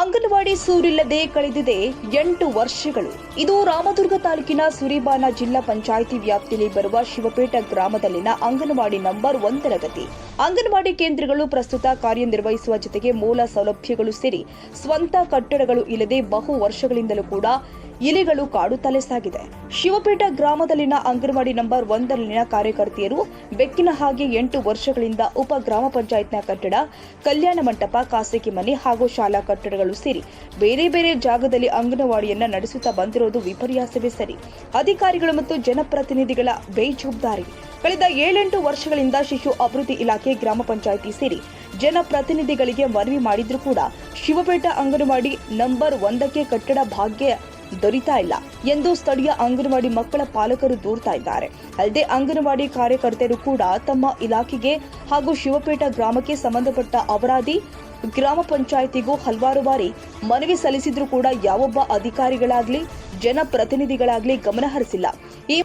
ಅಂಗನವಾಡಿ ಸೂರಿಲ್ಲದೆ ಕಳೆದಿದೆ ಎಂಟು ವರ್ಷಗಳು. ಇದು ರಾಮದುರ್ಗ ತಾಲೂಕಿನ ಸುರಿಬಾನ ಜಿಲ್ಲಾ ಪಂಚಾಯಿತಿ ವ್ಯಾಪ್ತಿಯಲ್ಲಿ ಬರುವ ಶಿವಪೇಟ ಗ್ರಾಮದಲ್ಲಿನ ಅಂಗನವಾಡಿ ನಂಬರ್ ಒಂದರ ಗತಿ. ಅಂಗನವಾಡಿ ಕೇಂದ್ರಗಳು ಪ್ರಸ್ತುತ ಕಾರ್ಯನಿರ್ವಹಿಸುವ ಜೊತೆಗೆ ಮೂಲ ಸೌಲಭ್ಯಗಳು ಸೇರಿ ಸ್ವಂತ ಕಟ್ಟಡಗಳು ಇಲ್ಲದೆ ಬಹು ವರ್ಷಗಳಿಂದಲೂ ಕೂಡ ಇಲಿಗಳು ಕಾಡುತ್ತಲೇ ಸಾಗಿದೆ. ಶಿವಪೇಟ ಗ್ರಾಮದಲ್ಲಿನ ಅಂಗನವಾಡಿ ನಂಬರ್ ಒಂದರಲ್ಲಿನ ಕಾರ್ಯಕರ್ತೆಯರು ಬೆಕ್ಕಿನ ಹಾಗೆ ಎಂಟು ವರ್ಷಗಳಿಂದ ಉಪ ಗ್ರಾಮ ಪಂಚಾಯತ್ನ ಕಟ್ಟಡ, ಕಲ್ಯಾಣ ಮಂಟಪ, ಖಾಸಗಿ ಮನೆ ಹಾಗೂ ಶಾಲಾ ಕಟ್ಟಡಗಳು ಸೇರಿ ಬೇರೆ ಬೇರೆ ಜಾಗದಲ್ಲಿ ಅಂಗನವಾಡಿಯನ್ನ ನಡೆಸುತ್ತಾ ಬಂದಿರೋದು ವಿಪರ್ಯಾಸವೇ ಸರಿ. ಅಧಿಕಾರಿಗಳು ಮತ್ತು ಜನಪ್ರತಿನಿಧಿಗಳ ಬೇಜವಾಬ್ದಾರಿ. ಕಳೆದ ಏಳೆಂಟು ವರ್ಷಗಳಿಂದ ಶಿಶು ಅಭಿವೃದ್ಧಿ ಇಲಾಖೆ ಗ್ರಾಮ ಪಂಚಾಯಿತಿ ಸೇರಿ ಜನಪ್ರತಿನಿಧಿಗಳಿಗೆ ಮನವಿ ಮಾಡಿದ್ರೂ ಕೂಡ ಶಿವಪೇಟ ಅಂಗನವಾಡಿ ನಂಬರ್ ಒಂದಕ್ಕೆ ಕಟ್ಟಡ ಭಾಗ್ಯ ದೊರೀತಾ ಇಲ್ಲ ಎಂದು ಸ್ಥಳೀಯ ಅಂಗನವಾಡಿ ಮಕ್ಕಳ ಪಾಲಕರು ದೂರ್ತಾ ಇದ್ದಾರೆ. ಅಲ್ಲದೆ ಅಂಗನವಾಡಿ ಕಾರ್ಯಕರ್ತೆಯರು ಕೂಡ ತಮ್ಮ ಇಲಾಖೆಗೆ ಹಾಗೂ ಶಿವಪೇಟ ಗ್ರಾಮಕ್ಕೆ ಸಂಬಂಧಪಟ್ಟ ಅಪರಾಧಿ ಗ್ರಾಮ ಪಂಚಾಯಿತಿಗೂ ಹಲವಾರು ಬಾರಿ ಮನವಿ ಸಲ್ಲಿಸಿದ್ರೂ ಕೂಡ ಯಾವೊಬ್ಬ ಅಧಿಕಾರಿಗಳಾಗ್ಲಿ, ಜನಪ್ರತಿನಿಧಿಗಳಾಗ್ಲಿ ಗಮನಹರಿಸಿಲ್ಲ ಈ